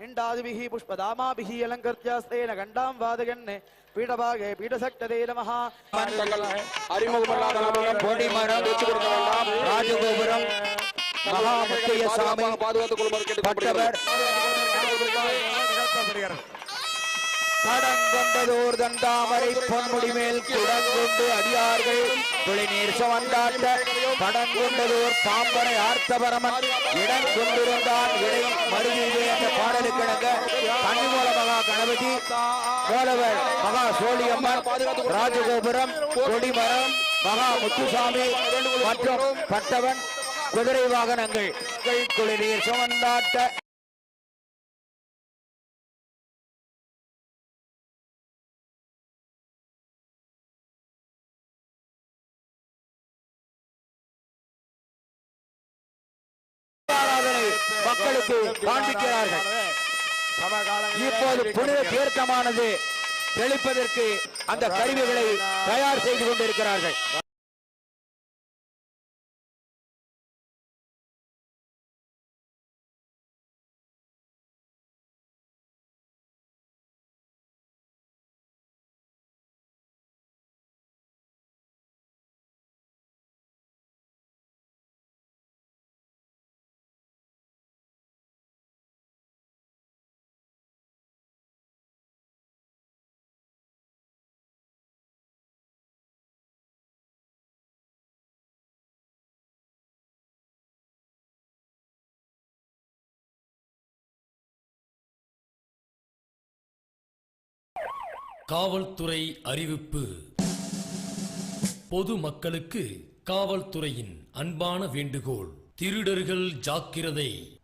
నిండాదిభిః పుష్పదామాభిః అలంకృత్యాస్త్రేణ గండాం వాదయన్ பீடபாகே பீடசக்ததே நமஹா அறிமுகமல்லாத நபர்கள் பொடிமரம் ராஜகோபுரம் மகாமுத்திய சாமி பாதுகாத்துக் கொள்வார் கேட்டுக்கொள்ளப்படுகிறது கடங்கொண்டதோர் தண்டாமரை பொன்முடி மேல் குடங்கொண்டு அடியார்கள். குளிநீர் சுமந்தாட்ட கடங்கொண்டதோர் பாம்பனை ஆர்த்தபரமன் இடம் கொண்டிருந்தான். இடை மருகிலே என்ற பாடலுக்கிணங்க கன்னிமூல மகா கணபதி கோலவர் மகா சோழியம்மன் ராஜகோபுரம் கொடிமரம் மகா முத்துசாமி மற்றும் பட்டவன் குதிரை வாகனங்கள். குளிநீர் சுமந்தாட்ட மக்களுக்கு காண்பிக்கிறார்கள். இப்போது புனித தீர்த்தமானது தெளிப்பதற்கு அந்த கருவிகளை தயார் செய்து கொண்டிருக்கிறார்கள். காவல்துறை அறிவிப்பு. பொது மக்களுக்கு காவல்துறையின் அன்பான வேண்டுகோள். திருடர்கள் ஜாக்கிரதை.